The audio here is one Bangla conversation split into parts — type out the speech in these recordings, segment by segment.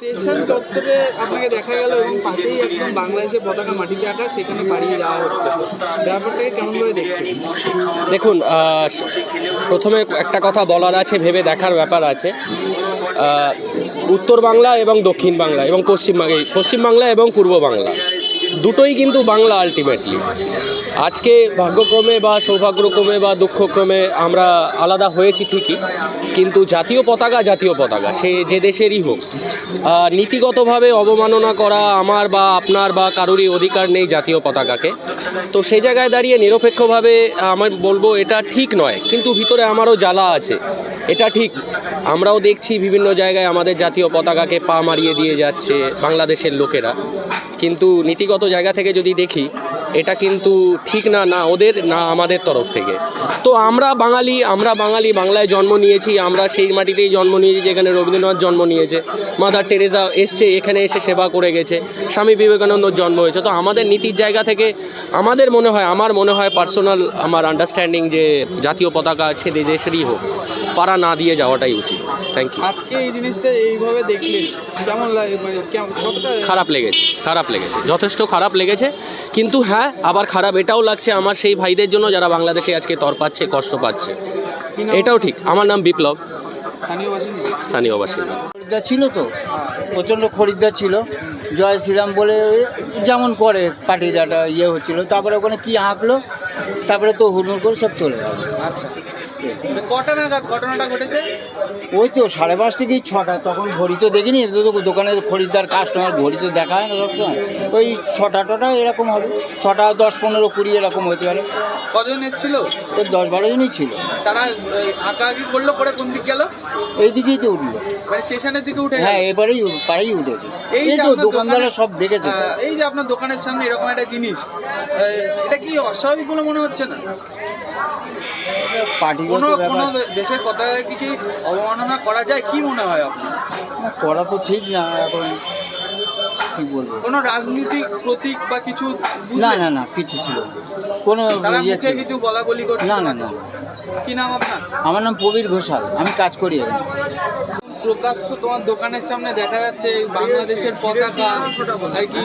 স্টেশন চত্বরে আপনাকে দেখা গেল এবং পাশেই একদম বাংলাদেশের পতাকা মাটিতে আঁকা সেখানে পাড়িয়ে যাওয়া হচ্ছে। ব্যাপারটাকে কেমন করে দেখছেন? দেখুন প্রথমে একটা কথা বলার আছে, ভেবে দেখার ব্যাপার আছে। উত্তর বাংলা এবং দক্ষিণ বাংলা এবং পশ্চিম পশ্চিমবাংলা পশ্চিম বাংলা এবং পূর্ব বাংলা। দুটোই কিন্তু বাংলা আলটিমেটলি আজকে ভাগ্যক্রমে বা সৌভাগ্যক্রমে বা দুঃখক্রমে আমরা আলাদা হয়েছি ঠিকই, কিন্তু জাতীয় পতাকা জাতীয় পতাকা, সে যে দেশেরই হোক। নীতিগতভাবে অবমাননা করা আমার বা আপনার বা কারোরই অধিকার নেই জাতীয় পতাকাকে। তো সেই জায়গায় দাঁড়িয়ে নিরপেক্ষভাবে আমার বলব, এটা ঠিক নয়, কিন্তু ভিতরে আমারও জ্বালা আছে। এটা ঠিক, আমরাও দেখছি বিভিন্ন জায়গায় আমাদের জাতীয় পতাকাকে পা মারিয়ে দিয়ে যাচ্ছে বাংলাদেশের লোকেরা। কিন্তু নীতিগত জায়গা থেকে যদি দেখি, এটা কিন্তু ঠিক না না ওদের, না আমাদের তরফ থেকে। তো আমরা বাঙালি আমরা বাঙালি, বাংলায় জন্ম নিয়েছি, আমরা সেই মাটিতেই জন্ম নিয়েছি যেখানে রবীন্দ্রনাথ জন্ম নিয়েছে, মাদার টেরেসা এসছে, এখানে এসে সেবা করে গেছে, স্বামী বিবেকানন্দর জন্ম হয়েছে। তো আমাদের নীতির জায়গা থেকে আমাদের মনে হয়, আমার মনে হয় পার্সোনাল আমার আন্ডারস্ট্যান্ডিং যে জাতীয় পতাকা আছে দেশেরই হোক। পাড়া না দিয়ে যাওয়াটাই উচিত। থ্যাংক ইউ আজকে এই জিনিসটা এইভাবে দেখলেন কেমন লাগে মানে খারাপ লেগেছে খারাপ লেগেছে যথেষ্ট খারাপ লেগেছে। কিন্তু হ্যাঁ আবার খারাপ এটাও লাগছে আমার সেই ভাইদের জন্য যারা বাংলাদেশে আজকে তর পাচ্ছে কষ্ট পাচ্ছে। এটাও ঠিক আমার নাম বিপ্লব। স্থানীয় বাসিন্দা। খরিদ্দার ছিল তো প্রচণ্ড খরিদ্দার ছিল। জয় শ্রীরাম বলে যেমন করে পার্টির একটা ইয়ে হচ্ছিল। তারপরে ওখানে কি আঁকলো তারপরে তো হুড়মুড় করে সব চলে গেল। আচ্ছা। কটা নাগাদ ঘটনাটা ঘটেছে? ওই তো সাড়ে পাঁচ থেকে ছটা তখন ঘড়ি তো দেখিনি দোকানে খরিদ্দার কাস্টমার ঘড়ি তো দেখা হয় না সবসময়। ওই ছটা টটা এরকম হবে ছটা দশ পনেরো কুড়ি এরকম হতে পারে। কজন এসেছিল? ওই দশ বারো জনই ছিল। তারা আঁকি করল করে কোন দিক গেল? এই দিকেই তো উঠল। মানে স্টেশনের দিকে উঠে হ্যাঁ এবারেই পাড়েই উঠেছে। এই তো দোকানদাররা সব দেখেছে। এই যে আপনার দোকানের সামনে এরকম একটা জিনিস এটা কি অস্বাভাবিক বলে মনে হচ্ছে না? পার্টিগত কোনো কোনো দেশের পতাকায় কি কি অবমাননা করা যায়? কি মনে হয় আপনার? করা তো ঠিক না এখন কি বলব? কোনো রাজনীতিক প্রতীক বা কিছু না না না কিছু ছিল। কোনো তারা ইয়ে মুখে ছিল কিছু বলা বলি করছে না না না কি নাম আপনার? আমার নাম প্রবীর ঘোষাল আমি কাজ করি এখানে। প্রকাশ্য তোমার দোকানের সামনে দেখা যাচ্ছে বাংলাদেশের পতাকা আর কি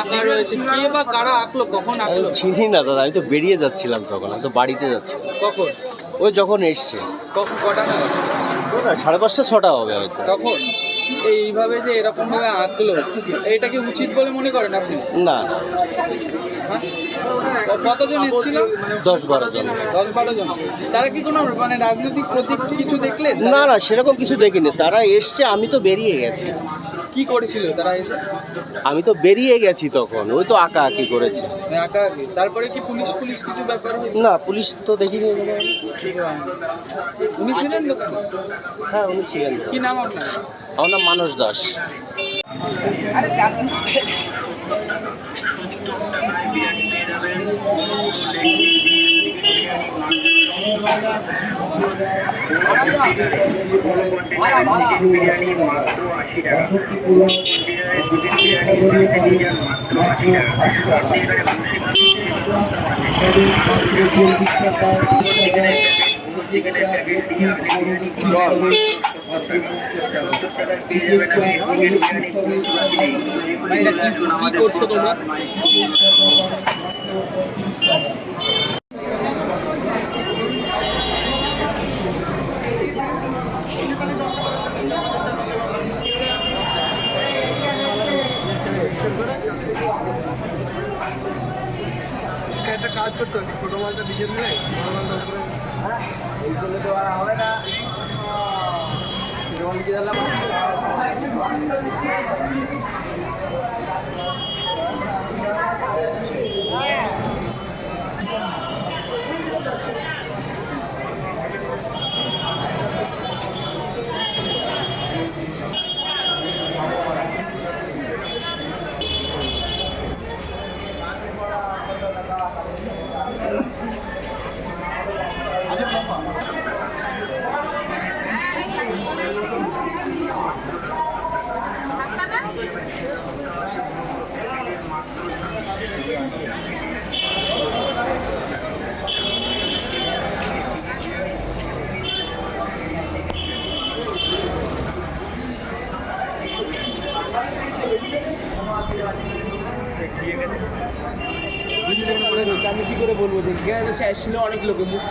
আঁকা রয়েছে। কে বা কারা আঁকলো? কখন আঁকলো? চিনি না দাদা আমি তো বেরিয়ে যাচ্ছিলাম তখন আমি তো বাড়িতে যাচ্ছি। কখন? ওই যখন এসছে। কখন কটা সাড়ে পাঁচটা ছটা হবে হয়তো। তখন? এইভাবে যে এরকম ভাবে আঁকলো এটা কি উচিত বলে মনে করেন আপনি? না। না হ্যাঁ? কতজন এসেছিল? দশ বারো জন। দশ বারো জন। তারা কি কোনো মানে রাজনৈতিক প্রতীক কিছু দেখলেন না না সেরকম কিছু দেখিনি। তারা এসছে আমি তো বেরিয়ে গেছি। কি করেছিল তারা এসে? আমি তো বেরিয়ে গেছি তখন ওই তো আঁকা আঁকি করেছে। মানে আঁকা আঁকি। তারপরে কি পুলিশ পুলিশ কিছু ব্যাপার না পুলিশ তো দেখিনি। উনি ছিলেন হ্যাঁ উনি ছিলেন। কি নাম আপনার? আমার নাম মানস দাস। কি করছ তোমরা? একটা কাজ করতে হবে। ছোটো মালটা নিজের নেই ছোটো মালটা উপরে। এই করলে তো আর হবে না। দিয়ে আমি কি করে বলব যে ছিল অনেক লোকে মুখ